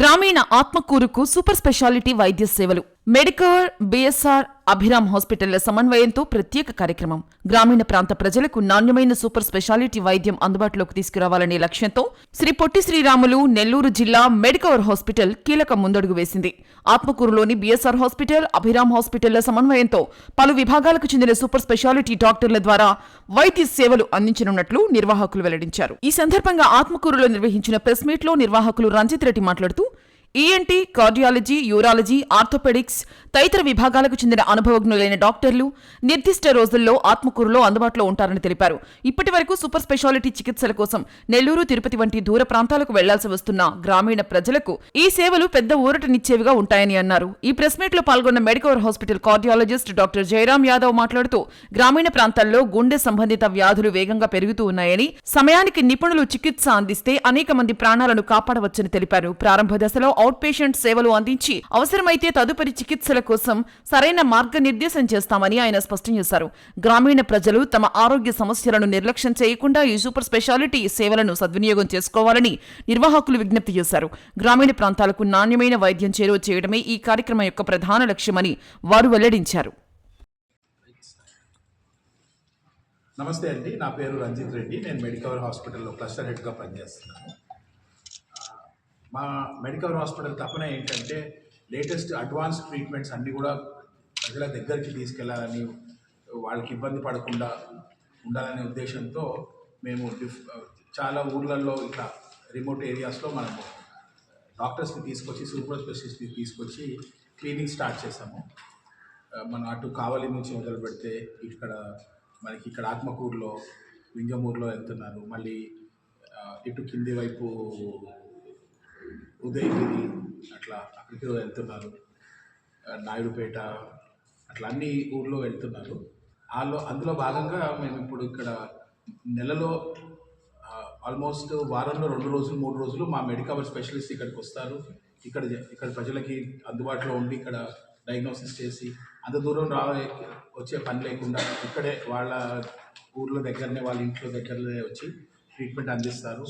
గ్రామీణ ఆత్మకూరుకు super speciality వైద్య సేవలు. మెడికవర్ బిఎస్ఆర్ అభిరామ్ హాస్పిటళ్ళ సమన్వయంతో ప్రత్యేక కార్యక్రమం. గ్రామీణ ప్రాంత ప్రజలకు నాణ్యమైన సూపర్ స్పెషాలిటీ వైద్యం అందుబాటులోకి తీసుకురావాలనే లక్ష్యంతో శ్రీ పొట్టి శ్రీరాములు నెల్లూరు జిల్లా మెడికవర్ హాస్పిటల్ కీలక ముందడుగు వేసింది. ఆత్మకూరులోని బిఎస్ఆర్ హాస్పిటల్ అభిరామ్ హాస్పిటళ్ళ సమన్వయంతో పలు విభాగాలకు చెందిన సూపర్ స్పెషాలిటీ డాక్టర్ల ద్వారా వైద్య సేవలు అందించనున్నట్లు నిర్వాహకులు వెల్లడించారు. ఈ సందర్భంగా ఆత్మకూరులో నిర్వహించిన ప్రెస్ మీట్లో నిర్వాహకులు రంజిత్ రెడ్డి మాట్లాడుతూ ఈఎన్టీ కార్డియాలజీ యూరాలజీ ఆర్థోపెడిక్స్ తదితర విభాగాలకు చెందిన అనుభవజ్ఞులైన డాక్టర్లు నిర్దిష్ట రోజుల్లో ఆత్మకూరులో అందుబాటులో ఉంటారని తెలిపారు. ఇప్పటి వరకు సూపర్ స్పెషాలిటీ చికిత్సల కోసం నెల్లూరు తిరుపతి వంటి దూర ప్రాంతాలకు వెళ్ళాల్సి వస్తున్న గ్రామీణ ప్రజలకు ఈ సేవలు పెద్ద ఊరటనిచ్చేవిగా ఉంటాయని అన్నారు. ఈ ప్రెస్ మీట్లో పాల్గొన్న Medicover hospital cardiologist doctor Jayaram Yadav మాట్లాడుతూ గ్రామీణ ప్రాంతాల్లో గుండె సంబంధిత వ్యాధులు వేగంగా పెరుగుతూ ఉన్నాయని సమయానికి నిపుణులు చికిత్స అందిస్తే అనేక మంది ప్రాణాలను కాపాడవచ్చని తెలిపారు. ప్రారంభ దశలో అవుట్ పేషెంట్ సేవలు అందించి అవసరమైతే తదుపరి చికిత్సల కోసం సరైన మార్గనిర్దేశం చేస్తామని ఆయన స్పష్టం చేశారు. గ్రామీణ ప్రజలు తమ ఆరోగ్య సమస్యలను నిర్లక్ష్యం చేయకుండా ఈ సూపర్ స్పెషాలిటీ సేవలను సద్వినియోగం చేసుకోవాలని నిర్వాహకులు విజ్ఞప్తి చేశారు. గ్రామీణ ప్రాంతాలకు నాణ్యమైన వైద్యం చేరువ చేయడమే ఈ కార్యక్రమం యొక్క ప్రధాన లక్ష్యమని వారు వెల్లడించారు. నమస్తే అండి. నా పేరు రంజిత్ రెడ్డి. నేను మెడికవర్ హాస్పిటల్లో క్లస్టర్ హెడ్గా పనిచేస్తున్నాను. మా మెడికల్ హాస్పిటల్ తపన ఏంటంటే లేటెస్ట్ అడ్వాన్స్ ట్రీట్మెంట్స్ అన్నీ కూడా ప్రజల దగ్గరికి తీసుకెళ్ళాలని వాళ్ళకి ఇబ్బంది పడకుండా ఉండాలనే ఉద్దేశంతో మేము డిఫ్ చాలా ఊర్లలో ఇట్లా రిమోట్ ఏరియాస్లో మనము డాక్టర్స్ని తీసుకొచ్చి సూపర్ స్పెషలిస్ట్ని తీసుకొచ్చి క్లీనింగ్ స్టార్ట్ చేసాము మనం అటు కావలి నుంచి మొదలు పెడితే ఇక్కడ మనకి ఇక్కడ ఆత్మకూరులో వింజమూరులో వెళ్తున్నారు. మళ్ళీ ఇటు కింది వైపు ఉదయగిరి అట్లా అక్కడికి వెళ్తున్నారు. నాయుడుపేట అట్లా అన్ని ఊర్లో వెళ్తున్నారు. వాళ్ళు అందులో భాగంగా మేము ఇప్పుడు ఇక్కడ నెలలో ఆల్మోస్ట్ వారంలో రెండు రోజులు మూడు రోజులు మా మెడికవర్ స్పెషలిస్ట్ ఇక్కడికి వస్తారు. ఇక్కడ ఇక్కడ ప్రజలకి అందుబాటులో ఉండి ఇక్కడ డయాగ్నోసిస్ చేసి అంత దూరం రా వచ్చే పని లేకుండా ఇక్కడే వాళ్ళ ఊర్లో దగ్గరనే వాళ్ళ ఇంట్లో దగ్గరనే వచ్చి ట్రీట్మెంట్ అందిస్తారు.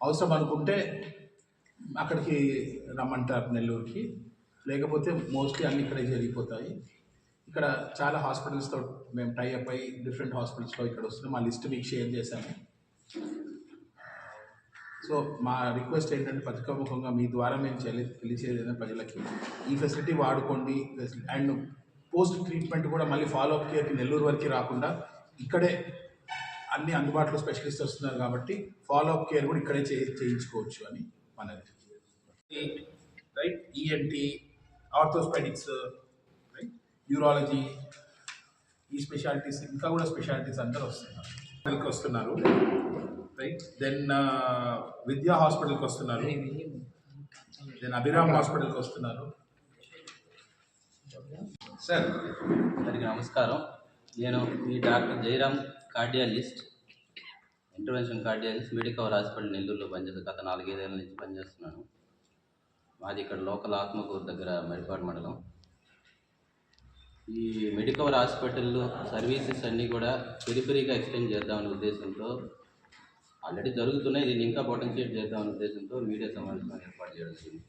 అవసరం అనుకుంటే అక్కడికి రమ్మంటారు నెల్లూరుకి. లేకపోతే మోస్ట్లీ అన్ని ఇక్కడే జరిగిపోతాయి. ఇక్కడ చాలా హాస్పిటల్స్తో మేము టైఅప్ అయ్యి డిఫరెంట్ హాస్పిటల్స్లో ఇక్కడ వస్తున్నాం. మా లిస్ట్ మీకు షేర్ చేశాము సో మా రిక్వెస్ట్ ఏంటంటే పథకముఖంగా మీ ద్వారా మేము చెల్లి తెలిసేది ప్రజలకి ఈ ఫెసిలిటీ వాడుకోండి. అండ్ పోస్ట్ ట్రీట్మెంట్ కూడా మళ్ళీ ఫాలోఅప్ కేర్కి నెల్లూరు వరకు రాకుండా ఇక్కడే అన్ని అందుబాటులో స్పెషలిస్ట్ వస్తున్నారు కాబట్టి ఫాలోఅప్ కేర్ కూడా ఇక్కడే చేయించుకోవచ్చు అని. మనది. Right ENT orthopaedics right urology ఈ స్పెషాలిటీస్ ఇంకా కూడా స్పెషాలిటీస్ అందరూ వస్తున్నారు. హాస్పిటల్కి వస్తున్నారు రైట్ దెన్ విద్యా హాస్పిటల్కి వస్తున్నారు. దెన్ అభిరామ్ హాస్పిటల్కి వస్తున్నారు. సార్ అందరికీ నమస్కారం. నేను మీ doctor Jayaram cardiologist. Intervention cardiologist Medicover hospital నెల్లూరులో పనిచేస్తాను గత నాలుగైదేళ్ళ నుంచి పనిచేస్తున్నాను. మాది ఇక్కడ లోకల్ ఆత్మకూరు దగ్గర మెడిపాడు మండలం. ఈ మెడికవర్ హాస్పిటల్లో సర్వీసెస్ అన్నీ కూడా పెరిపెరిగా ఎక్స్టెండ్ చేద్దామనే ఉద్దేశంతో ఆల్రెడీ జరుగుతున్నాయి దీన్ని ఇంకా పొటెన్షియేట్ చేద్దామనే ఉద్దేశంతో మీడియా సమావేశం ఏర్పాటు చేయడం జరిగింది.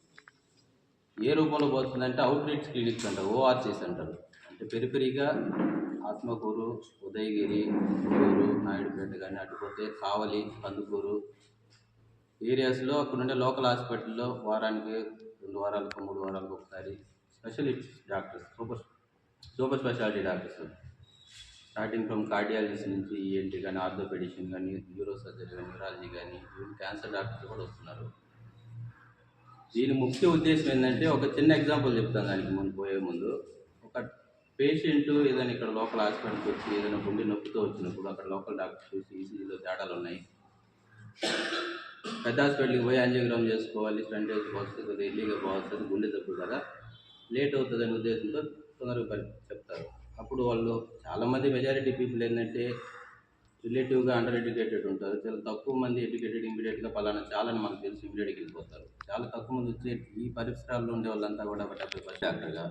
ఏ రూపంలో పోతుందంటే అవుట్ రీచ్ క్లినిక్స్ అంటారు ఓఆర్సీస్ అంటారు. అంటే పెరిపెరిగా ఆత్మకూరు ఉదయగిరి కానీ అటుపోతే కావలి కందుకూరు ఏరియాస్లో అక్కడ ఉండే లోకల్ హాస్పిటల్లో వారానికి రెండు వారాలకు మూడు వారాలకు ఒకసారి specialist doctors super super speciality doctors starting from cardiologist నుంచి ఈఎన్టీ కానీ ఆర్థోపెడిషన్ కానీ న్యూరో సర్జరీ కానీ న్యూరాలజీ కానీ ఈవెన్ క్యాన్సర్ డాక్టర్స్ కూడా వస్తున్నారు. దీని ముఖ్య ఉద్దేశం ఏంటంటే ఒక చిన్న ఎగ్జాంపుల్ చెప్తాను దానికి ముందు పోయే ముందు. ఒక పేషెంట్ ఏదైనా ఇక్కడ లోకల్ హాస్పిటల్కి వచ్చి ఏదైనా గుండె నొప్పితో వచ్చినప్పుడు అక్కడ లోకల్ డాక్టర్ చూసి ఈసీజీలో తేడాలు ఉన్నాయి. పెద్ద హాస్పిటల్కి పోయి యాంజియోగ్రామ్ చేసుకోవాలి స్టంట్ వేసుకోవచ్చు కొద్దిగా ఎల్లీగా పోవచ్చు గుండె జబ్బు కదా. లేట్ అవుతుంది అనే ఉద్దేశంతో తొందరగా చెప్తారు. అప్పుడు వాళ్ళు చాలామంది మెజారిటీ పీపుల్ ఏంటంటే రిలేటివ్గా అండర్ ఎడ్యుకేటెడ్ ఉంటారు. చాలా తక్కువ మంది ఎడ్యుకేటెడ్ ఇమీడియట్గా పలానా చాలా అని మనకు తెలిసి ఇమీడియట్గా వెళ్ళిపోతారు. చాలా తక్కువ మంది వచ్చే ఈ పరిసరాల్లో ఉండే వాళ్ళంతా కూడా ఒక డెబ్బై పర్సెంట్ డాక్టర్గా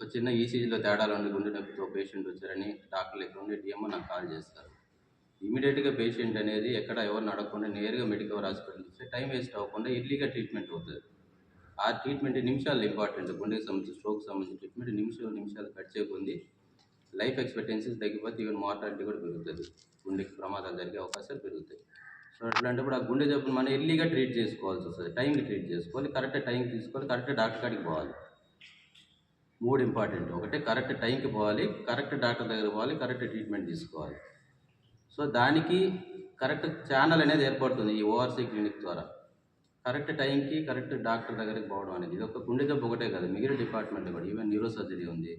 ఒక చిన్న ఈసీజీలో తేడాలు ఉండి గుండె నొప్పితో పేషెంట్ వచ్చారని డాక్టర్లు ఎక్కడ ఉండే డిఎంఓ నాకు కాల్ చేస్తారు. ఇమీడియట్గా పేషెంట్ అనేది ఎక్కడ ఎవరిని అడగకుండా నేరుగా మెడికల్ హాస్పిటల్ వస్తే టైం వేస్ట్ అవ్వకుండా ఎర్లీగా ట్రీట్మెంట్ అవుతుంది. ఆ ట్రీట్మెంట్ నిమిషాలు ఇంపార్టెంట్ గుండెకి సంబంధించి స్ట్రోక్ సంబంధించిన ట్రీట్మెంట్ నిమిషాలు నిమిషాలు కట్ చేయకుంది లైఫ్ ఎక్స్పెక్టెన్సీస్ తగ్గిపోతే ఈవెన్ మార్టాలిటీ కూడా పెరుగుతుంది. గుండెకి ప్రమాదాలు జరిగే అవకాశాలు పెరుగుతాయి. సో అట్లాంటప్పుడు ఆ గుండె జబ్బులు మనం ఎర్లీగా ట్రీట్ చేసుకోవాల్సి వస్తుంది. టైంకి ట్రీట్ చేసుకోవాలి కరెక్ట్ టైంకి తీసుకోవాలి కరెక్ట్ డాక్టర్ కాడికి పోవాలి. మూడు ఇంపార్టెంట్. ఒకటి కరెక్ట్ టైంకి పోవాలి కరెక్ట్ డాక్టర్ దగ్గర పోవాలి కరెక్ట్ ట్రీట్మెంట్ తీసుకోవాలి. సో దానికి కరెక్ట్ ఛానల్ అనేది ఏర్పడుతుంది ఈ ఓఆర్సీ క్లినిక్ ద్వారా. కరెక్ట్ టైంకి కరెక్ట్ డాక్టర్ దగ్గరికి పోవడం అనేది ఇది ఒక గుండె జబ్బు ఒకటే కాదు మిగిలిన డిపార్ట్మెంట్ కూడా. ఈవెన్ న్యూరో సర్జరీ ఉంది.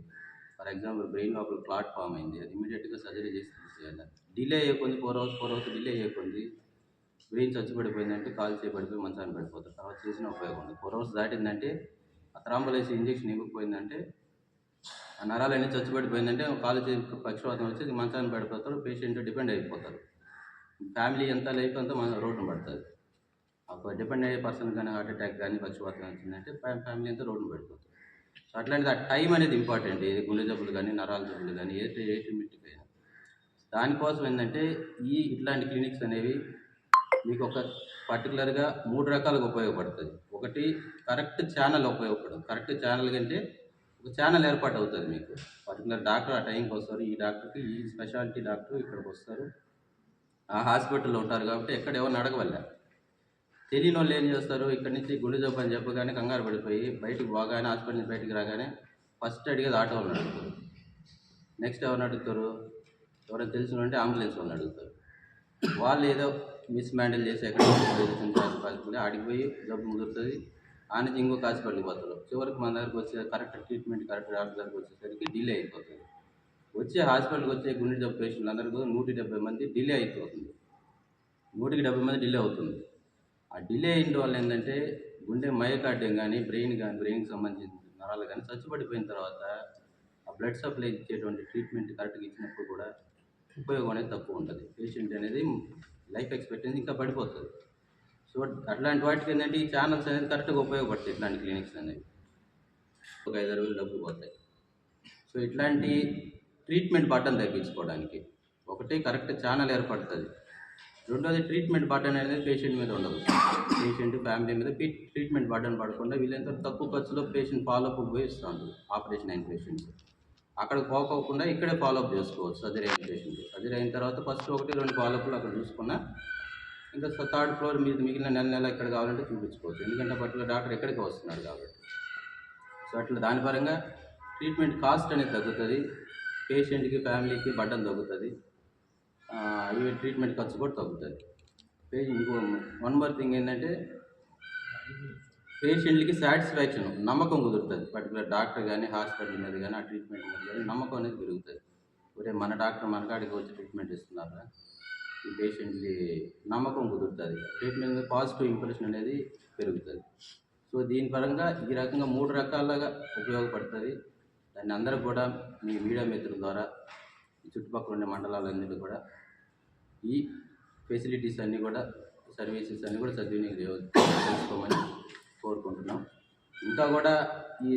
ఫర్ ఎగ్జాంపుల్ బ్రెయిన్ లోపల క్లాట్ ఫామ్ అయింది. అది ఇమీడియట్గా సర్జరీ చేసి తీసేయాలి. Delay అయ్యకుంది four hours four hours delay అయ్యకుంది. Brain చచ్చి పడిపోయిందంటే కాల్ చేయబడిపోయి మంచాన్ని పడిపోతారు. తర్వాత చేసిన ఉపయోగం ఉంది. ఫోర్ అవర్స్ దాటిందంటే ఆ త్రాంబలేసి ఇంజెక్షన్ ఇవ్వకపోయిందంటే ఆ నరాలన్నీ చచ్చిపడిపోయిందంటే కాలు చేసి పక్షవాతం వచ్చి మంచాన్ని పడిపోతారు పేషెంట్ డిపెండ్ అయిపోతారు. ఫ్యామిలీ ఎంత లైఫ్ అంతా మన రోడ్డున పడుతుంది. ఒక డిపెండ్ అయ్యే పర్సన్ కానీ హార్ట్ అటాక్ కానీ పక్షవాతం వచ్చిందంటే ఫ్యామిలీ అంతా రోడ్డు పడిపోతుంది. సో అట్లాంటిది ఆ టైం అనేది ఇంపార్టెంట్ ఏది గుండె జబ్బులు కానీ నరాల జబ్బులు కానీ ఏ ఏ ట్రీట్మెంట్కి అయినా దానికోసం ఏంటంటే ఈ ఇట్లాంటి క్లినిక్స్ అనేవి మీకు ఒక పర్టికులర్గా మూడు రకాలుగా ఉపయోగపడుతుంది ఒకటి కరెక్ట్ ఛానల్ ఉపయోగపడుతుంది కరెక్ట్ ఛానల్ కంటే ఒక ఛానల్ ఏర్పాటు అవుతుంది మీకు. పర్టికులర్ డాక్టర్ ఆ టైంకి వస్తారు. ఈ డాక్టర్కి ఈ స్పెషాలిటీ డాక్టర్ ఇక్కడికి వస్తారు. ఆ హాస్పిటల్లో ఉంటారు కాబట్టి ఎక్కడ ఎవరిని అడగవల్ల. తెలియని వాళ్ళు ఏం చేస్తారు? ఇక్కడ నుంచి గుండె జబ్బు అని చెప్పగానే కంగారు పడిపోయి బయటికి పోగానే హాస్పిటల్ నుంచి బయటికి రాగానే ఫస్ట్ అడిగేది ఆటో వాళ్ళని అడుగుతారు. నెక్స్ట్ ఎవరిని అడుగుతారు? ఎవరైనా తెలిసిన అంటే అంబులెన్స్ వాళ్ళని అడుగుతారు. వాళ్ళు ఏదో మిస్మాండిల్ చేసి ఎక్కడ హాస్పిటల్ ఆడికి పోయి జబ్బు ముదురుతుంది. ఆ ఇంకో ఇంకొక హాస్పిటల్కి పోతారు చివరికి మన దగ్గరకు వచ్చే కరెక్ట్ ట్రీట్మెంట్ కరెక్ట్ డాక్టర్ దగ్గరకు వచ్చేసరికి డిలే అయిపోతుంది. వచ్చే హాస్పిటల్కి వచ్చే గుండె జబ్బు పేషెంట్లు అందరికీ నూట డెబ్బై మంది డిలే అయిపోతుంది. నూటికి డెబ్బై మంది డిలే అవుతుంది. ఆ డిలే అయిన వల్ల ఏంటంటే గుండె మయకాడ్యం కానీ బ్రెయిన్ కానీ బ్రెయిన్కి సంబంధించిన నరాలు కానీ చచ్చిపడిపోయిన తర్వాత ఆ బ్లడ్ సప్లై ఇచ్చేటువంటి ట్రీట్మెంట్ కరెక్ట్గా ఇచ్చినప్పుడు కూడా ఉపయోగం అనేది తక్కువ ఉంటుంది. పేషెంట్ అనేది లైఫ్ ఎక్స్పెక్టెన్సీ ఇంకా పడిపోతుంది. సో అట్లాంటి వాటికి ఏంటంటే ఈ ఛానల్స్ అనేది కరెక్ట్గా ఉపయోగపడతాయి ఇట్లాంటి క్లినిక్స్ అనేవి ఒక ఐదు అరవై డబ్బులు పోతాయి. సో ఇట్లాంటి ట్రీట్మెంట్ బటన్ తగ్గించుకోవడానికి ఒకటి కరెక్ట్ ఛానల్ ఏర్పడుతుంది. రెండోది ట్రీట్మెంట్ బటన్ అనేది పేషెంట్ మీద ఉండదు. పేషెంట్ ఫ్యామిలీ మీద ట్రీట్మెంట్ బటన్ పడకుండా వీళ్ళంతా తక్కువ ఖర్చులో పేషెంట్ ఫాలోఅప్ పోయి ఉంటుంది ఆపరేషన్ అయిన పేషెంట్స్. అక్కడికి పోకోకుండా ఇక్కడే ఫాలోఅప్ చేసుకోవచ్చు సర్జరీ అయిన పేషెంట్ సర్జరీ అయిన తర్వాత ఫస్ట్ ఒకటి రెండు ఫాలోఅప్లు అక్కడ చూసుకున్నా. ఇంకా థర్డ్ ఫ్లోర్ మీద మిగిలిన నెల నెల ఎక్కడ కావాలంటే చూపించుకోవచ్చు. ఎందుకంటే పర్టికులర్ డాక్టర్ ఎక్కడికి వస్తున్నాడు కాబట్టి. సో అట్లా దాని పరంగా ట్రీట్మెంట్ కాస్ట్ అనేది తగ్గుతుంది. పేషెంట్కి ఫ్యామిలీకి బడ్డం తగ్గుతుంది. ఈవెన్ ట్రీట్మెంట్ ఖర్చు కూడా తగ్గుతుంది. పేషెంట్ ఇంకో వన్ మోర్ థింగ్ ఏంటంటే పేషెంట్లకి సాటిస్ఫాక్షన్ నమ్మకం కుదురుతుంది. పర్టికులర్ డాక్టర్ కానీ హాస్పిటల్ మీద కానీ ఆ ట్రీట్మెంట్ మీద కానీ నమ్మకం అనేది పెరుగుతుంది. ఒరే మన డాక్టర్ మన కాడికి వచ్చి ట్రీట్మెంట్ ఇస్తున్నారా ఈ పేషెంట్కి నమ్మకం కుదురుతుంది. ట్రీట్మెంట్ మీద పాజిటివ్ ఇంప్రెషన్ అనేది పెరుగుతుంది. సో దీని పరంగా ఈ రకంగా మూడు రకాలుగా ఉపయోగపడుతుంది. దాన్ని అందరూ కూడా మీ మీడియా మిత్రుల ద్వారా ఈ చుట్టుపక్కల ఉండే మండలాలన్నిటి కూడా ఈ ఫెసిలిటీస్ అన్నీ కూడా సర్వీసెస్ అన్నీ కూడా సద్వినియోగం చేయ- చేసుకోమని కోరుకుంటున్నాం. ఇంకా కూడా ఈ